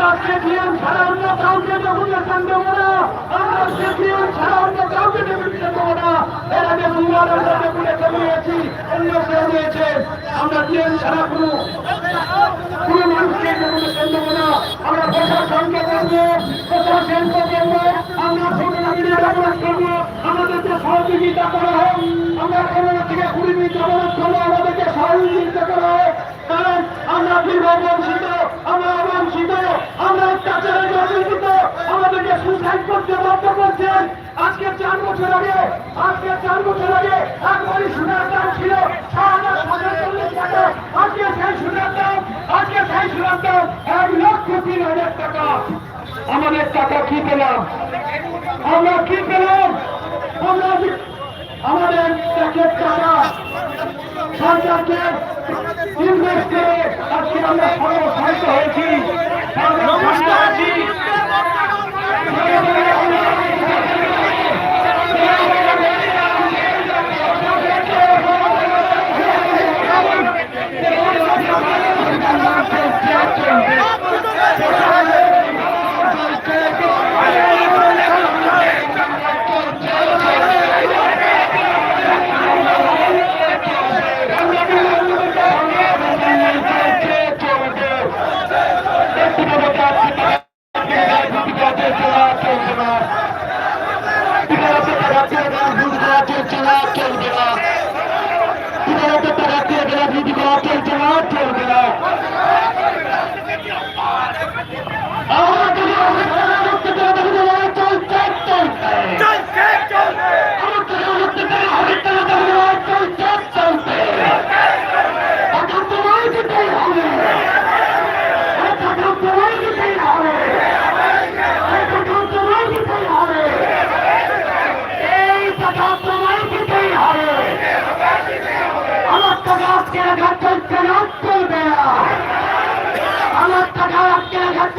আমরা সিপিএম ছাড়া অন্য কাউকে ডেপুটেশন দেবো না আমরা সিপিএম ছাড়া অন্য কাউকে ডেপুটেশন দেবো না এর আগে মুম্বাইয়ের আমরা ডেপুটেশন নিয়েছি অন্য কেউ নিয়েছে আমরা সিএম ছাড়া কোনো কোনো মানুষকে ডেপুটেশন দেবো না আমরা প্রশাসনকে বলব প্রশাসনকে বলব আমরা ভোটারদের অবরোধ করব আমাদেরকে সহযোগিতা করা হোক আমরা পনেরো থেকে কুড়ি মিনিট অবরোধ করব আমাদেরকে সহযোগিতা করা হোক কারণ আমরা দীর্ঘ বঞ্চিত আমরা অত্যাচারে অবহেলিত আমাদেরকে সুসাইড করতে বাধ্য করছেন। আজকে চার বছর আগে, আজকে চার বছর আগে একবারই সোনার দাম ছিল। আজকে সেই সোনার দাম আজকে সেই সোনার দাম এক লক্ষ তিন হাজার টাকা। আমাদের টাকা কি পেলাম? আমরা কি পেলাম? আমরা আমাদের টাকা। সরকারকে নির্দেশ করে আজকে আমরা সর্বসাহিত হয়েছি। নমস্কার।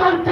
আজকে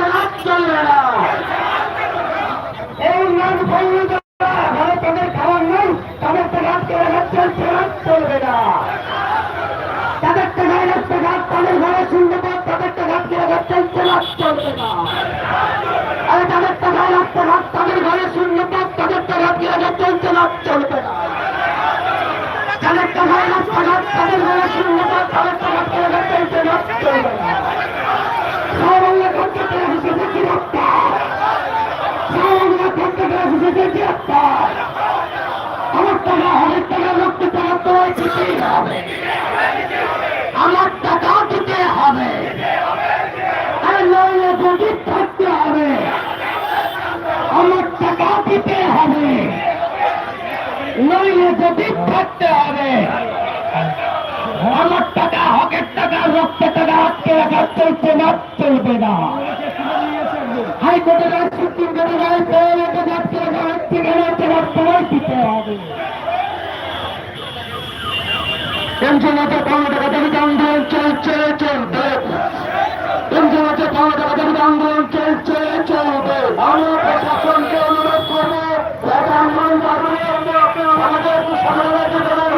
হবে আমার টাকা দিতে হবে আরে থাকতে হবে আমার টাকা দিতে হবে নইলে গরিব থাকতে হবে আমার টাকা হকের টাকা রক্তের টাকা আটকে রাখা চলছে না চলবে না হাইকোর্টের সুপ্রিম কোর্টের রায় পেয়ে রেখে আটকে রাখা কেন টাকা তোমায় দিতে হবে পেনশনাতে পাওয়া টাকা দাবিতে আন্দোলন চলছে, চলবে। পেনশনাতে পাওয়া টাকা দাবিতে আন্দোলন চলছে, চলবে। আমরা প্রশাসনকে অনুরোধ করব আন্দোলন আমাদের সমাজে জানাব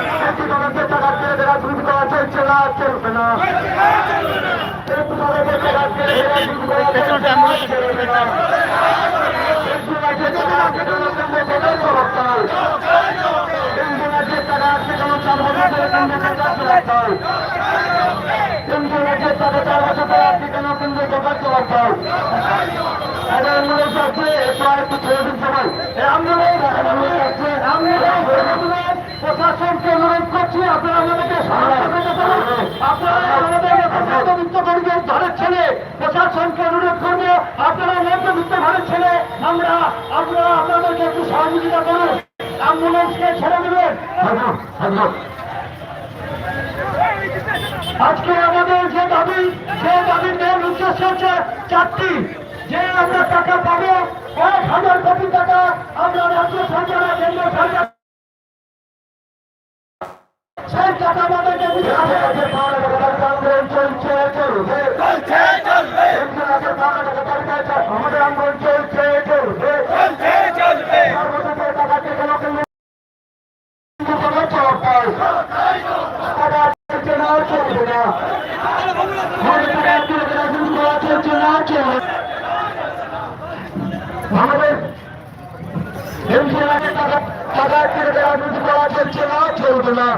রাজ্যে টাকা কেন্দ্র রাজ্যে টাকা আছে কোনো চার বছর ধরে প্রশাসনকে অনুরোধ করছি, আপনারা আমাদেরকে আপনারা ঘরের ছেলে, প্রশাসনকে অনুরোধ করব, আপনারা মধ্যবিত্ত ঘরের ছেলে, আমরা আমরা আপনাদেরকে একটু সহযোগিতা করুন অ্যাম্বুলেন্সকে ছেড়ে দেবেন। আজকে আমাদের যে দাবি, যে দাবির মেন উদ্দেশ্য হচ্ছে চারটি যে আমরা টাকা পাবো, কয়েক হাজার কোটি টাকা আমরা রাজ্য সরকার কেন্দ্র সরকার সেই টাকা আমাদেরকে দিতে হবে আন্দোলন চলছে চলবে আন্দোলন চলছে চলবে চলবে না চলবে আমাদের করা চলছে না চলবে না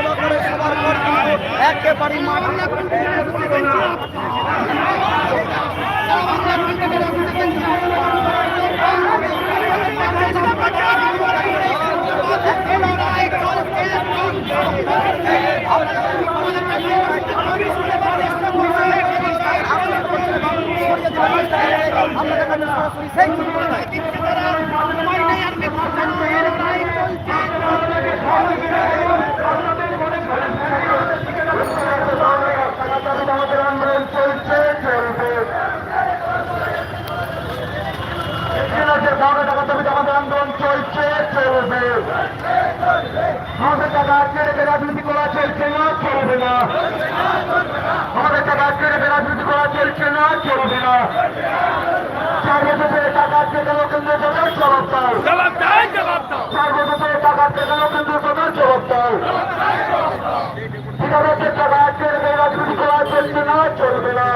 সভা করে সবার পর কিন্তু একেবারে মাঠে আমাদের আন্দোলন চলছে চলবে এখানে বারো টাকা দাবিতে আমাদের আন্দোলন চলছে চলবে। আমাদের টাকা রেখে রাজনীতি করা চলছে না চলবে না। আমাদের টাকা রেখে রাজনীতি করা চলছে না চলবে না। চার বছর ধরে টাকা আটকে গেল কেন্দ্র সরকার জবাব দাও। জবাব চার বছর ধরে টাকা আটকে গেল কেন্দ্র সরকার জবাব দাও। ঠিকাদারদের টাকা আটকে রেখে রাজনীতি করা চলছে না চলবে না।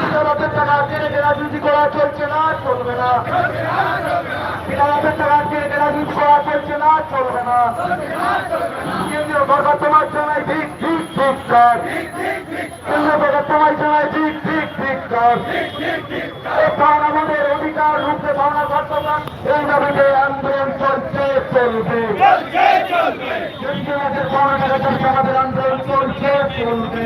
ঠিকাদারদের টাকা আটকে রেখে রাজনীতি করা চলছে না চলবে না। আটকে রেখে রাজনীতি করা চলছে না চলবে না। কেন্দ্রীয় সরকার তোমার জানায় ঠিক ঠিক ঠিক কর কেন্দ্রীয় সরকার তোমার জানায় ঠিক ঠিক ঠিক কর কারণ আমাদের অধিকার রূপে ভাবনা কর্তব্য এই দাবিতে আন্দোলন চলছে চলবে। আমাদের আন্দোলন চলছে চলবে।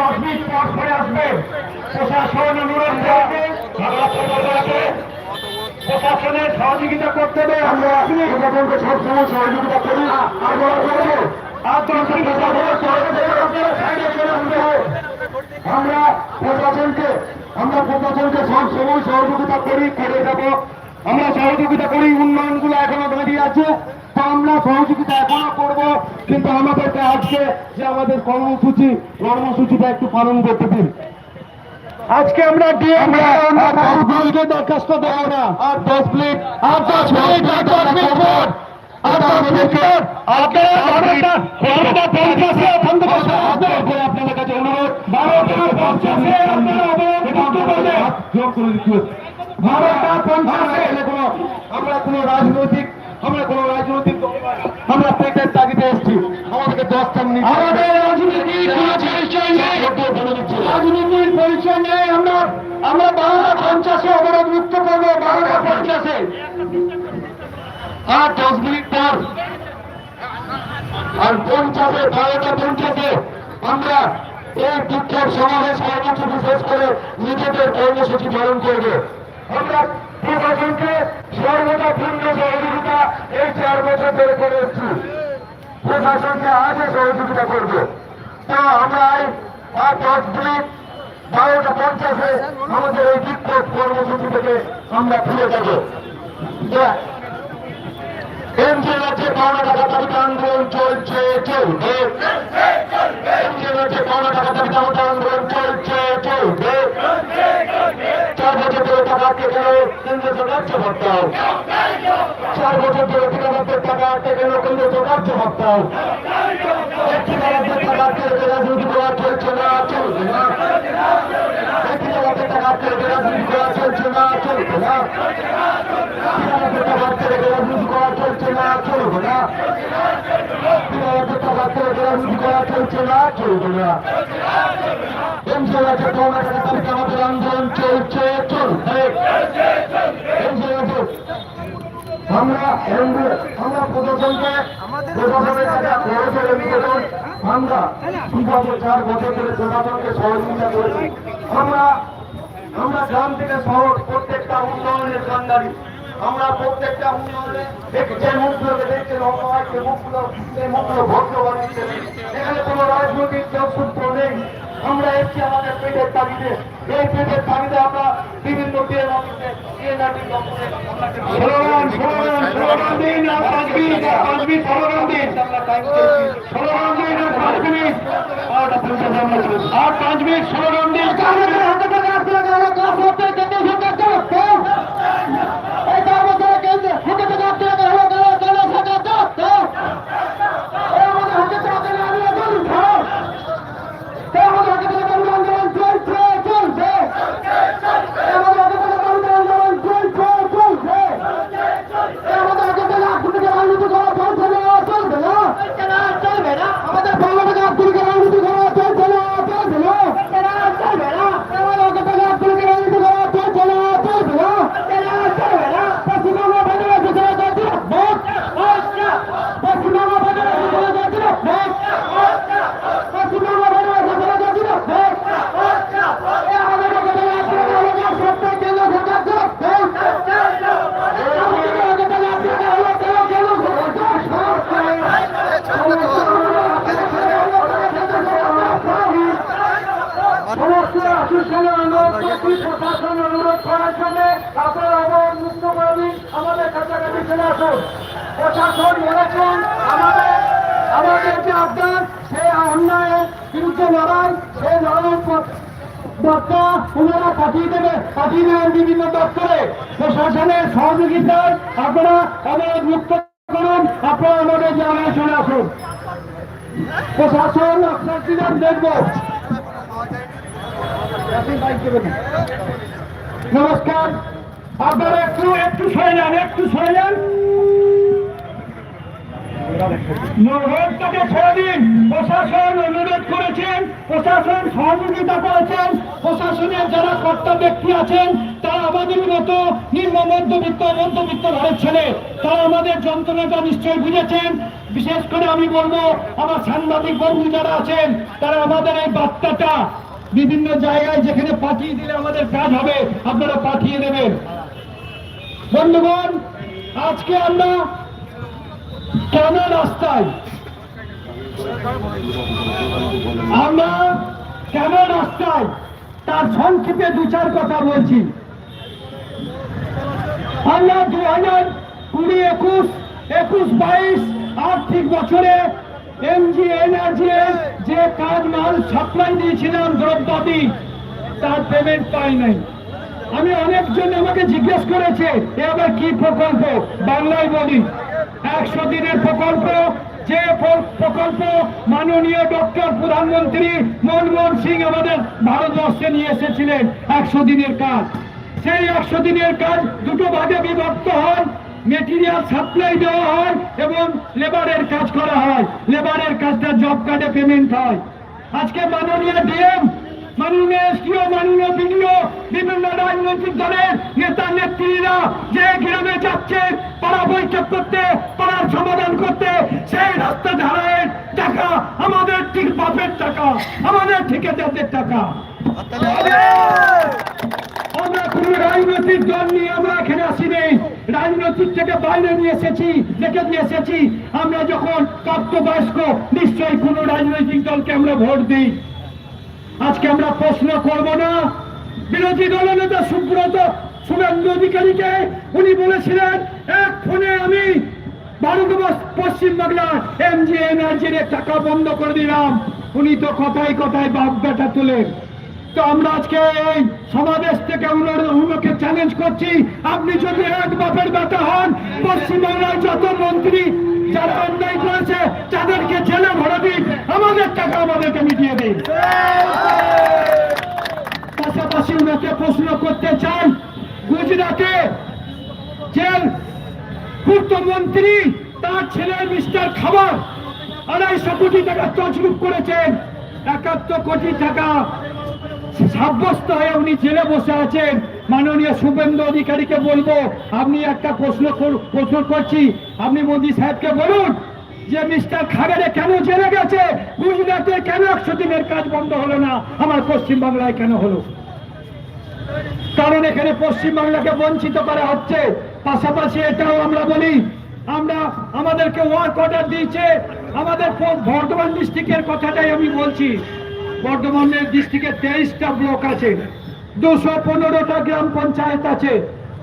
দশ মিনিট পর পরে আসবে। প্রশাসন অনুরোধ করবে। প্রশাসনের সহযোগিতা করতে হবে। আমরা প্রশাসনকে সবসময় সহযোগিতা করি। আমরা প্রশাসনকে আমরা প্রশাসনকে সব সময় সহযোগিতা করি, করে যাব। আমরা সহযোগিতা করি, উন্নয়নগুলো এখনও দাঁড়িয়ে আছে। আমরা সহযোগিতা এখনও করব কিন্তু আমাদেরকে আজকে যে আমাদের কর্মসূচি কর্মসূচিটা একটু পালন করতে দিন। আজকে আমরা দরখাস্ত দেবো না। আর দশ মিনিট আর দশ মিনিট আর দশ মিনিট আর দশ আপনাদের কাছে অনুরোধ বারোটা পঞ্চাশে আপনারা অবরোধ করতে পারবে যোগ করে দিতে বারোটা পঞ্চাশে। আমরা কোনো রাজনৈতিক আমরা কোনো রাজনৈতিক আমরা পেটের তাগিদে এসেছি। আমাদেরকে দশটা মিনিট আমাদের রাজনীতির পরিচয় নেই। রাজনীতির পরিচয় নেই। আমরা আমরা বারোটা পঞ্চাশে অবরোধ মুক্ত করব বারোটা পঞ্চাশে। আর দশ মিনিট পর আর পঞ্চাশে বারোটা পঞ্চাশে আমরা এই বিক্ষোভ সমাবেশ কর্মসূচি বিশেষ করে নিজেদের কর্মসূচি পালন করবে। আমরা প্রশাসনকে সর্বদা পূর্ণ সহযোগিতা এই চার বছর ধরে করে এসছি। প্রশাসনকে আজও সহযোগিতা করবে। তো আমরা আর দশ মিনিট বারোটা পঞ্চাশে আমাদের এই বিক্ষোভ কর্মসূচি থেকে আমরা ফিরে যাব। এমজি রাজ্যে পাওনা টাকা দাবিতে আন্দোলন চলছে, চলবে। এমজি রাজ্যে পাওনা টাকা আমাদের আন্দোলন চলছে, চলবে। চার বছর টাকা আটকে গেল কেন্দ্র সরকার জবাব চার বছর টাকা আটকে গেল কেন্দ্র সরকার জবাব দাও। ঠিকাদারদের টাকা আটকে রেখে রাজনীতি করা চলছে না, চলবে না। টাকা আটকে রেখে রাজনীতি চলছে না, চলবে করা চলছে না চলবে না আন্দোলন চলছে আমরা আমরা গ্রাম থেকে শহর প্রত্যেকটা উন্নয়নের কান্ডারি। আমরা প্রত্যেকটা উন্নয়নে দেখ- যে মুখগুলোকে দেখছেন অসহায়কে মুখগুলো সেই মুখগুলো ভদ্র বানিয়েছেন এখানে কোনো রাজনৈতিক যোগসূত্র নেই। আমরা এসছি আমাদের পেটের তাগিদে এই পেটের তাগিদে আমরা বিভিন্ন বিয়ের অফিসে বিএনআরটি দপ্তরে স্লোগান স্লোগান স্লোগান দিন আর পাঁচ মিনিট আর পাঁচ মিনিট স্লোগান দিন। স্লোগান দিন আর পাঁচ মিনিট। আর পাঁচ মিনিট স্লোগান দিন হাতে টাকা হাতে টাকা কাজ করতে কেন্দ্র সরকার চালাচ্ছে এই চার বছরে কেন্দ্র হাতে টাকা হাতে টাকা হলো কেন কেন সরকার চালাচ্ছে এই আমাদের হাতে টাকা দিলে আমি এখন উঠাও এই আমাদের হাতে টাকা দিলে আন্দোলন চলছে চলছে এই আমাদের হাতে টাকা দিলে আন্দোলন চলছে চলছে এই আমাদের হাতে টাকা হাতে টাকা রাজনীতি করা চলছে না চলবে না চলবে না আমাদের বাংলা টাকা হাতে টাকা রাজনীতি করা চলছে না চলবে না চলবে না আমাদের হাতে টাকা হাতে টাকা রাজনীতি করা চলছে না চলবে না চলবে না পশ্চিমবঙ্গ বাজারে ঘোষণা করছিল ভোট পশ্চিমবঙ্গ বাজারে ঘোষণা করছিল ভোট পশ্চিমবঙ্গ বাজারে ঘোষণা করছিল ভোট এই আমাদের হাতে টাকা হাতে টাকা হলো না সত্যি কেন্দ্র সরকার ছিল ভোট আমাদের হাতে টাকা হাতে টাকা হলো কেন কেন সমস্ত আসুসনে অনুরোধ করছি প্রশাসন অনুরোধ করার জন্য আপনারা অবরোধ মুক্ত করে দিন আমাদের কাছাকাছি চলে আসুন প্রশাসন বলেছেন আমাদের আমাদের যে আবদার সে অন্যায়ের বিরুদ্ধে লড়াই সেই লড়াই বার্তা ওনারা পাঠিয়ে দেবে, পাঠিয়ে দেবেন বিভিন্ন দপ্তরে। প্রশাসনের সহযোগিতায় আপনারা অবরোধ মুক্ত করুন, আপনারা আমাদের জানায় চলে আসুন। প্রশাসন আপনার দিলাম দেখব। নমস্কার। আপনারা একটু একটু সরে যান একটু সরে যান রোডটাকে ছেড়ে দিন। প্রশাসন অনুরোধ করেছেন, প্রশাসন সহযোগিতা করেছেন, প্রশাসনের যারা কর্তা ব্যক্তি আছেন, তারা আমাদের মতো নিম্ন মধ্যবিত্ত মধ্যবিত্ত ঘরের ছেলে, তারা আমাদের যন্ত্রণাটা নিশ্চয়ই বুঝেছেন। বিশেষ করে আমি বলব, আমার সাংবাদিক বন্ধু যারা আছেন, তারা আমাদের এই বার্তাটা বিভিন্ন জায়গায় যেখানে পাঠিয়ে দিলে আমাদের কাজ হবে, আপনারা পাঠিয়ে দেবেন। বন্ধুগণ, আজকে আমরা কেন রাস্তায়? আমরা কেন রাস্তায়? তার সংক্ষেপে দু চার কথা বলছি। আমরা দু হাজার কুড়ি একুশ একুশ বাইশ আর্থিক বছরে এমজি এনার্জি যে কাজ মাল সাপ্লাই দিয়েছিলাম দ্রব্যাদি, তার পেমেন্ট পাই নাই। আমি অনেকজন আমাকে জিজ্ঞেস করেছে, এ আবার কি প্রকল্প? বাংলায় বলি। একশো দিনের প্রকল্প, যে প্রকল্প মাননীয় ডক্টর প্রধানমন্ত্রী মনমোহন সিং আমাদের ভারতবর্ষে নিয়ে এসেছিলেন, একশো দিনের কাজ। সেই একশো দিনের কাজ দুটো ভাগে বিভক্ত হয় মেটেরিয়াল সাপ্লাই দেওয়া হয় এবং লেবারের কাজ করা হয়। লেবারের কাজটা জব কার্ডে পেমেন্ট হয়। আজকে মাননীয় ডিএম মাননীয় এসডিও মাননীয় বিডিও বিভিন্ন রাজনৈতিক দলের নেতা, নেত্রীরা যে গ্রামে যাচ্ছে পাড়া বৈঠক করতে পাড়ার সমাধান করতে, সেই রাস্তা ধারায়ের টাকা, আমাদের ঠিক বাপের টাকা, আমাদের ঠিকাদারদের টাকা। আমরা কোন রাজনৈতিক দল নিয়ে আমরা এখানে আসিনি। রাজনৈতিক থেকে বাইরে নিয়ে এসেছি দেখে নিয়ে এসেছি। আমরা যখন প্রাপ্তবয়স্ক, নিশ্চয়ই কোন রাজনৈতিক দলকে আমরা ভোট দিই। আজকে আমরা প্রশ্ন করব না। বিরোধী দলনেতা সুব্রত শুভেন্দু অধিকারীকে উনি বলেছিলেন, এক ফোনে আমি ভারতবর্ষ, পশ্চিম বাংলার এমজি এনার্জির টাকা বন্ধ করে দিলাম। উনি তো কথায় কথায় বাপ বেটা তোলেন তো আমরা আজকে এই সমাবেশ থেকে উনাকে চ্যালেঞ্জ করছি। আপনি যদি এক বাপের বেটা হন পশ্চিমবাংলার যত মন্ত্রী যারা অন্যায় করেছে, তাদেরকে জেলে ভরে দিন। আমাদের টাকা আমাদেরকে মিটিয়ে দিন। পাশাপাশি ওনাকে প্রশ্ন করতে চাই গুজরাটে জেল পূর্তমন্ত্রী, তার ছেলে মিস্টার খাবার আড়াইশো কোটি টাকা তছরূপ করেছেন। একাত্তর কোটি টাকা সাব্যস্ত হয়ে উনি জেলে বসে আছেন। মাননীয় শুভেন্দু অধিকারীকে বলব, আপনি একটা প্রশ্ন প্রশ্ন করছি। আপনি মোদী সাহেবকে বলুন যে, মিস্টার খাগেরে কেন জেলে গেছে? গুজরাটে কেন একশো দিনের কাজ বন্ধ হলো না? আমার পশ্চিম বাংলায় কেন হলো? কারণ এখানে পশ্চিম বাংলাকে বঞ্চিত করা হচ্ছে। পাশাপাশি এটাও আমরা বলি, আমরা আমাদেরকে ওয়ার্ক অর্ডার দিয়েছে। আমাদের বর্ধমান ডিস্ট্রিক্টের কথাটাই আমি বলছি। বর্ধমানের ডিস্ট্রিক্টে তেইশটা ব্লক আছে। দুশো পনেরোটা গ্রাম পঞ্চায়েত আছে,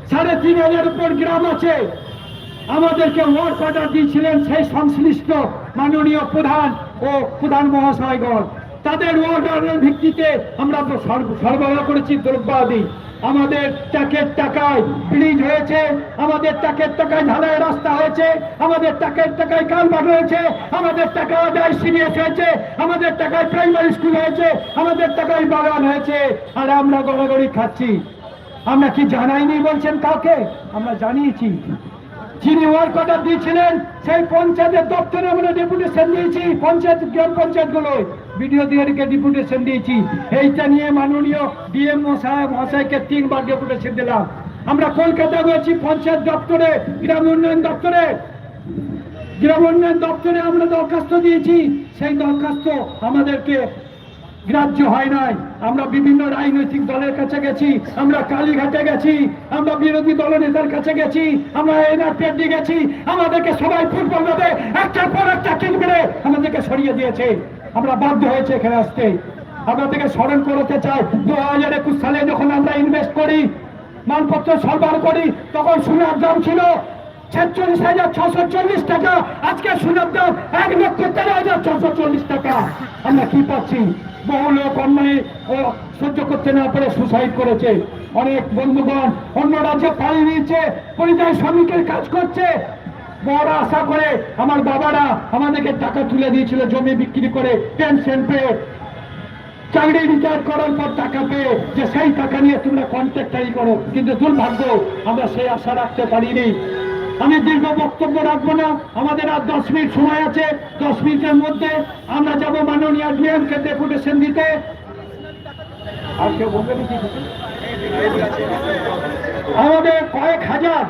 সাড়ে তিন হাজার উপর গ্রাম আছে। আমাদেরকে ওয়ার্ক অর্ডার দিয়েছিলেন সেই সংশ্লিষ্ট মাননীয় প্রধান ও প্রধান মহাশয়গণ। তাদের অর্ডারের ভিত্তিতে আমরা সরবরাহ করেছি দ্রব্যাদি। আমাদের ট্যাকের টাকায় ব্রিজ হয়েছে, আমাদের ট্যাকের টাকায় ঢালাই রাস্তা হয়েছে, আমাদের ট্যাকের টাকায় কালভার্ট হয়েছে, আমাদের টাকা আদায় সিরিয়াস হয়েছে, আমাদের টাকায় প্রাইমারি স্কুল হয়েছে, আমাদের টাকায় বাগান হয়েছে। আর আমরা গড়াগড়ি খাচ্ছি। আমরা কি জানাইনি বলছেন কাউকে? আমরা জানিয়েছি। যিনি ওয়ার্ক দিয়েছিলেন, সেই পঞ্চায়েতের দপ্তরে আমরা ডেপুটেশন দিয়েছি, পঞ্চায়েত গ্রাম পঞ্চায়েত গুলোয় বিডিও দিয়ারিকে ডেপুটেশন দিয়েছি। এইটা নিয়ে মাননীয় ডিএম মশাই মহাশয়কে তিনবার ডেপুটেশন দিলাম। আমরা কলকাতা গেছি পঞ্চায়েত দপ্তরে, গ্রাম উন্নয়ন দপ্তরে। গ্রাম উন্নয়ন দপ্তরে আমরা দরখাস্ত দিয়েছি। সেই দরখাস্ত আমাদেরকে গ্রাহ্য হয় নাই। আমরা বিভিন্ন রাজনৈতিক দলের কাছে গেছি, আমরা কালীঘাটে গেছি, আমরা বিরোধী দলনেতার কাছে গেছি, আমরা এনআরপিএফডি গেছি, আমাদেরকে সবাই ফুটবল ভাবে একটার পর একটা কিক মেরে আমাদেরকে সরিয়ে দিয়েছে। আমরা বাধ্য হয়েছে এখানে আসতে। আপনাদেরকে স্মরণ করাতে চাই। দু হাজার একুশ সালে যখন আমরা ইনভেস্ট করি মালপত্র সরবরাহ করি, তখন সোনার দাম ছিল ছেচল্লিশ হাজার ছশো চল্লিশ টাকা। আজকে সোনার দাম এক লক্ষ তেরো হাজার ছশো চল্লিশ টাকা। আমরা কি পাচ্ছি? বহু লোক অন্যায় সহ্য করতে না পেরে সুসাইড করেছে। অনেক বন্ধুগণ, অন্য রাজ্যে পাড়ি নিয়েছে পরিযায়ী শ্রমিকের কাজ করছে। বড় আশা করে আমার বাবারা আমাদেরকে টাকা তুলে দিয়েছিল, জমি বিক্রি করে পেনশন পেয়ে। চাকরি রিটায়ার করার পর টাকা পেয়ে যে সেই টাকা নিয়ে তোমরা কন্ট্রাক্টারি করো। কিন্তু দুর্ভাগ্য, আমরা সেই আশা রাখতে পারিনি। আমি দীর্ঘ বক্তব্য রাখব না। আমাদের আর দশ মিনিট সময় আছে। দশ মিনিটের মধ্যে আমরা যাব মাননীয় ডিএমকে ডেপুটেশন দিতে। আমাদের কয়েক হাজার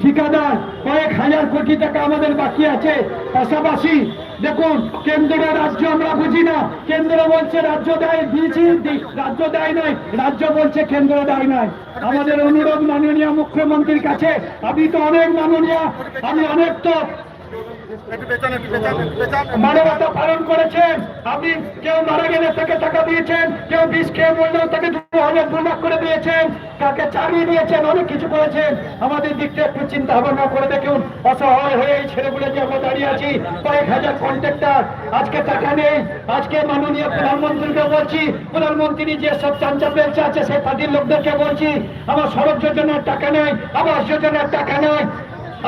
ঠিকাদার, কয়েক হাজার কোটি টাকা আমাদের বাকি আছে। পাশাপাশি দেখুন কেন্দ্র রাজ্য আমরা বুঝি না। কেন্দ্র বলছে রাজ্য দেয় দিয়েছি রাজ্য দেয় নাই, রাজ্য বলছে কেন্দ্র দেয় নাই। আমাদের অনুরোধ মাননীয় মুখ্যমন্ত্রীর কাছে আমি তো অনেক মাননীয়, আমি অনেক তো মানবতা পালন করেছেন। আপনি কেউ মারা গেলে তাকে টাকা দিয়েছেন, কেউ বিষ খেয়ে বললেও তাকে দু হাজার দু লাখ করে দিয়েছেন, তাকে চালিয়ে দিয়েছেন, অনেক কিছু করেছেন। আমাদের দিকটা একটু চিন্তা ভাবনা করে দেখুন, অসহায় হয়ে এই ছেলেগুলো যে আমরা দাঁড়িয়ে আছি। কয়েক হাজার কন্ট্রাক্টর, আজকে টাকা নেই, আজকে মাননীয় প্রধানমন্ত্রীকে বলছি, প্রধানমন্ত্রী যে সব চাঞ্চা পেলছে আছে, সেই পার্টির লোকদেরকে বলছি, আমার সড়ক যোজনার টাকা নেই, আবাস যোজনার টাকা নেই।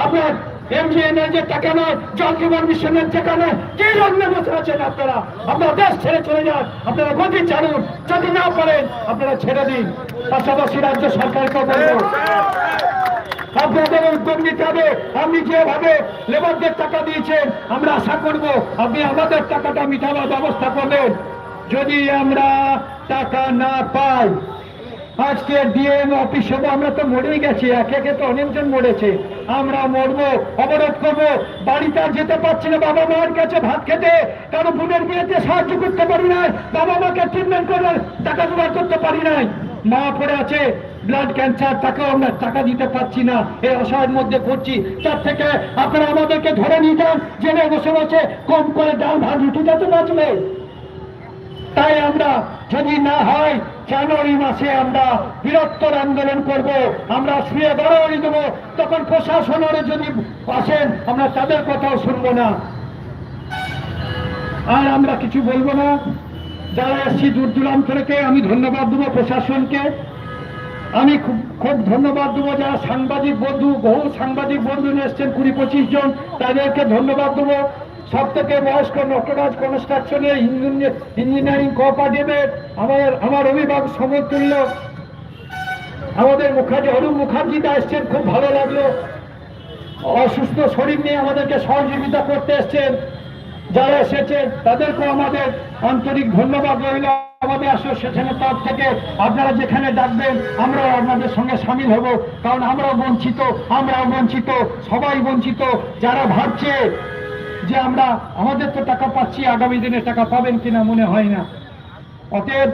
আপনার এমজিএনের যে টাকা নয় জল জীবন মিশনের টাকা কি লগ্নে বসে আছেন আপনারা? আপনারা দেশ ছেড়ে চলে যান আপনারা গতি ছাড়ুন যদি না পারেন আপনারা ছেড়ে দিন। পাশাপাশি রাজ্য সরকারকে বলব আপনাদের উদ্যোগ নিতে হবে। আপনি যেভাবে লেবারদের টাকা দিয়েছেন আমরা আশা করব আপনি আমাদের টাকাটা মিটাবার ব্যবস্থা করবেন। যদি আমরা টাকা না পাই আজকে ডিএম অফিস সব আমরা তো মরেই গেছি, একে একে তো অনেকজন মরেছে। আমরা মরবো, অবরোধ করব, বাড়িতে আর যেতে পারছি না, বাবা মার কাছে ভাত খেতে। কারও বোনের বিয়েতে সাহায্য করতে পারি নাই, বাবা মাকে ট্রিটমেন্ট করে টাকা জোগাড় করতে পারি নাই। মা পড়ে আছে ব্লাড ক্যান্সার তাকেও আমরা টাকা দিতে পারছি না। এই অসহায়ের মধ্যে পড়ছি। তার থেকে আপনারা আমাদেরকে ধরে নিয়ে যান জেনে বসে বসে কম করে ডাল ভাত রুটিটা তো বাঁচবে। তাই আমরা যদি না হয়, জানুয়ারি মাসে আমরা বৃহত্তর আন্দোলন করব, আমরা শুয়ে বাড়াবাড়ি দেবো, তখন প্রশাসনের যদি আসেন, আমরা তাদের কথাও শুনব না। আর আমরা কিছু বলব না। যারা এসছি দূর দূরান্ত থেকে, আমি ধন্যবাদ দেবো প্রশাসনকে। আমি খুব খুব ধন্যবাদ দেবো যারা সাংবাদিক বন্ধু, বহু সাংবাদিক বন্ধু এসছেন, কুড়ি পঁচিশ জন, তাদেরকে ধন্যবাদ দেবো। সব থেকে বয়স্ক নটরাজ কনস্ট্রাকশনের ইঞ্জিনিয়ারিং কোঅপারেটিভের আমার আমার অভিভাবক সমতুল্য আমাদের মুখার্জি অরুণ মুখার্জিটা এসছেন, খুব ভালো লাগল। অসুস্থ শরীর নিয়ে আমাদেরকে সহযোগিতা করতে এসছেন, যারা এসেছেন, তাদেরকেও আমাদের আন্তরিক ধন্যবাদ রইল। আমাদের অ্যাসোসিয়েশনের তরফ থেকে আপনারা যেখানে ডাকবেন, আমরাও আপনাদের সঙ্গে সামিল হব, কারণ আমরাও বঞ্চিত আমরাও বঞ্চিত, সবাই বঞ্চিত, যারা ভাবছে যে আমরা আমাদের তো টাকা পাচ্ছি, আগামী দিনে টাকা পাবেন কিনা মনে হয় না। অতএব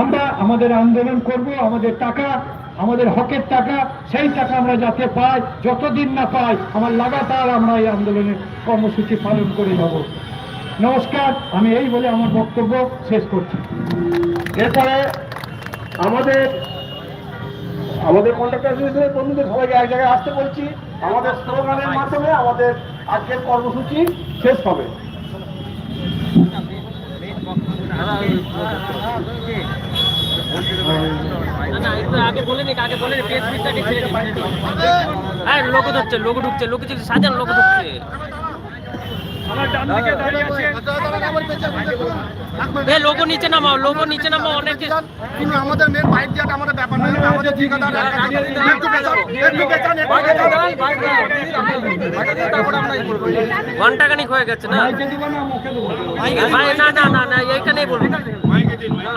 আমরা আমাদের আন্দোলন করব, আমাদের টাকা, আমাদের হকের টাকা, সেই টাকা আমরা যাতে পাই, যতদিন না পাই, আমার লাগাতার আমরা এই আন্দোলনের কর্মসূচি পালন করে যাব। নমস্কার, আমি এই বলে আমার বক্তব্য শেষ করছি। এরপরে আমাদের আমাদের কন্ট্রাক্টর অ্যাসোসিয়েশনের বন্ধুদের সবাইকে এক জায়গায় আসতে বলছি। আমাদের স্লোগানের মাধ্যমে আমাদের আজকের কর্মসূচি শেষ হবে। হ্যাঁ লোক ঢুকছে লোক ঢুকছে, লোক কিছু সাজান, লোক ঢুকছে আমার ডান দিকে দাঁড়িয়ে আছে এ লোগো নিচে নামাও লোগো নিচে নামাও অনেক কিন্তু আমাদের মেন বাইক আমাদের ব্যাপার নয় আমাদের ঠিকাদার একটু পেছান একটু পেছান ঘণ্টা খানিক হয়ে গেছে না না মুখে দেবো না না না না এইখানেই বলব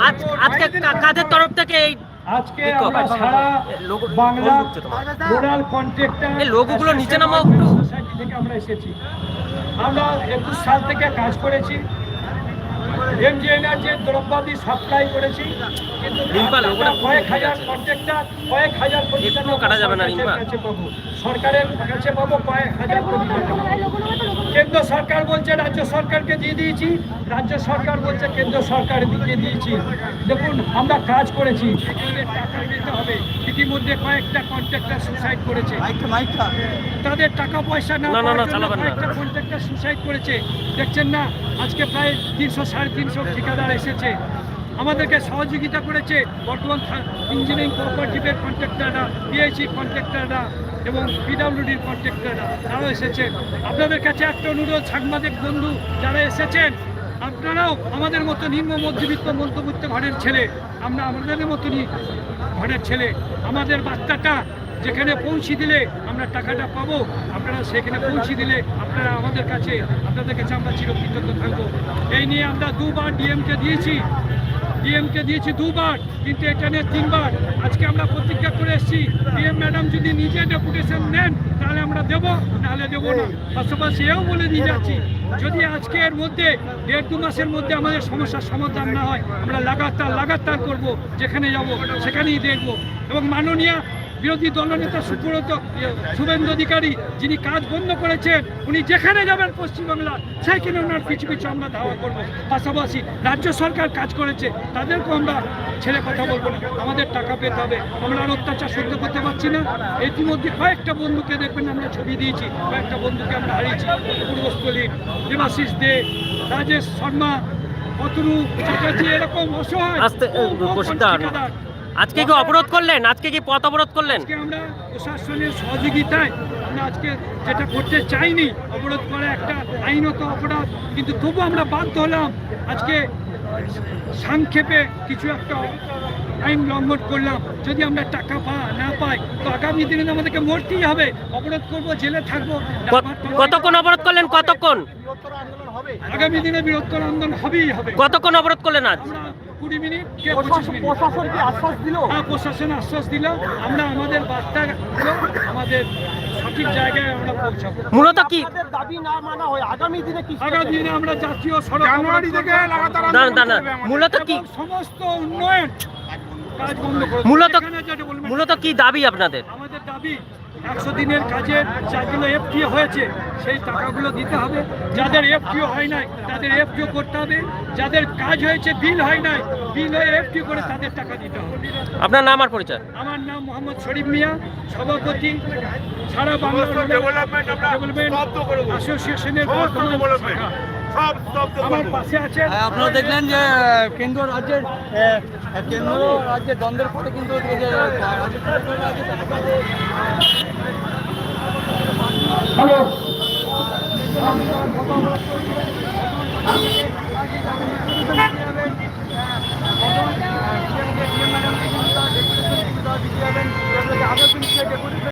আজ আজকে কাদের তরফ থেকে এই আজকে আমরা সারা বাংলা। রুরাল কন্ট্রাক্টর এই লোগোগুলো নিচে নামাও একটু। থেকে আমরা এসেছি আমরা একুশ সাল থেকে কাজ করেছি। এমজি এনার্জির দ্রব্যাদি সাপ্লাই করেছি কিন্তু আমরা কয়েক হাজার কন্ট্রাক্টর কয়েক হাজার কোটি টাকা কাটা যাবে না, সরকারের কাছে পাবো। সরকারের কাছে পাবো কয়েক হাজার কোটি টাকা কেন্দ্র সরকার বলছে রাজ্য সরকারকে দিয়ে দিয়েছি রাজ্য সরকার বলছে কেন্দ্র সরকার দিয়ে দিয়েছি। দেখুন আমরা কাজ করেছি। টাকা দিতে হবে ইতিমধ্যে কয়েকটা কন্ট্রাক্টর সুসাইড করেছে। তাদের টাকা পয়সা না না, না, না, পাওয়ার জন্য চালাবেন না। কয়েকটা কন্ট্রাক্টর সুসাইড করেছে। দেখছেন না আজকে প্রায় তিনশো সাড়ে তিনশো ঠিকাদার এসেছে। আমাদেরকে সহযোগিতা করেছে বর্তমান ইঞ্জিনিয়ারিং কোঅপারেটিভের কন্ট্রাক্টররা পিএইচি কন্ট্রাক্টররা এবং পিডাব্লিউডির কন্ট্রাক্টররা তারাও এসেছেন আপনাদের কাছে একটা অনুরোধ সাংবাদিক বন্ধু যারা এসেছেন আপনারাও আমাদের মতো নিম্ন মধ্যবিত্ত মধ্যবিত্ত ঘরের ছেলে, আমরা আমাদের মতনই ঘরের ছেলে, আমাদের বাচ্চাটা যেখানে পৌঁছে দিলে আমরা টাকাটা পাবো, আপনারা সেখানে পৌঁছে দিলে আপনারা আমাদের কাছে, আপনাদের কাছে আমরা চিরকৃতজ্ঞ থাকব। এই নিয়ে আমরা দুবার ডিএমকে দিয়েছি ডিএমকে দিয়েছি দুবার, কিন্তু এটা নিয়ে তিনবার। আজকে আমরা প্রতিজ্ঞা করে এসেছি ডিএম ম্যাডাম যদি নিজে ডেপুটেশন নেন, তাহলে আমরা দেবো, নাহলে দেবো না। পাশাপাশি এও বলে দিয়ে যাচ্ছি যদি আজকে এর মধ্যে দেড় দু মাসের মধ্যে আমাদের সমস্যার সমাধান না হয়, আমরা লাগাতার লাগাতার করব, যেখানে যাব, সেখানেই দেখব। এবং মাননীয় বিরোধী দলনেতা সুব্রত ইয়ে, শুভেন্দু অধিকারী যিনি কাজ বন্ধ করেছেন উনি যেখানে যাবেন পশ্চিমবাংলা সেইখানে ওনার পিছু পিছু আমরা ধাওয়া করব। পাশাপাশি রাজ্য সরকার কাজ করেছে তাদেরকেও আমরা ছেড়ে কথা বলব না। আমাদের টাকা পেতে হবে। আমরা আর অত্যাচার সহ্য করতে পারছি না। ইতিমধ্যে কয়েকটা বন্ধুকে দেখবেন আমরা ছবি দিয়েছি কয়েকটা বন্ধুকে আমরা হারিয়েছি। পূর্বস্থলী দেবাশিস দে রাজেশ শর্মা চ্যাটার্জি এরকম অসহায় আজকে কি অবরোধ করলেন? আজকে কি পথ অবরোধ করলেন? আজকে আমরা প্রশাসনের সহযোগিতায় আমরা আজকে যেটা করতে চাইনি অবরোধ করা একটা আইনত অপরাধ কিন্তু তবু আমরা বাধ্য হলাম আজকে সংক্ষেপে কিছু একটা আইন লঙ্ঘন করলাম। যদি আমরা টাকা পা না পাই তো আগামী দিনে আমাদেরকে মরতেই হবে। অবরোধ করব জেলে থাকব কতক্ষণ অবরোধ করলেন? কতক্ষণ? আগামী দিনে বৃহত্তর আন্দোলন হবেই হবে। কতক্ষণ অবরোধ করলেন আজ? কুড়ি মিনিট কে প্রশাসন কি আশ্বাস দিল? হ্যাঁ প্রশাসন আশ্বাস দিল। আমরা আমাদের বার্তা আমাদের সঠিক জায়গায় আমরা পৌঁছাবো। মূলত কি? দাবি আগামী দিনে আমরা জাতীয় সড়ক জানুয়ারি থেকে লাগাতার মূলত কি? সমস্ত উন্নয়ন কাজ বন্ধ করে মূলত মূলত কি দাবি আপনাদের? আমাদের দাবি একশো দিনের কাজের যাগুলো এফটিও হয়েছে সেই টাকাগুলো দিতে হবে। যাদের এফটিও হয় নাই তাদের এফটিও করতে হবে। যাদের কাজ হয়েছে বিল হয় নাই বিল হয়ে এফটিও করে তাদের টাকা দিতে হবে। আপনার নাম আর পরিচয়? আমার নাম মোহাম্মদ শরীফ মিয়া সভাপতি সারা বাংলা ডেভেলপমেন্ট অ্যাসোসিয়েশনের বর্তমান আমার পাশে আছে আপনারা দেখলেন যে কেন্দ্র রাজ্যের কেন্দ্র রাজ্যের দ্বন্দ্বের পরে কিন্তু হ্যালো।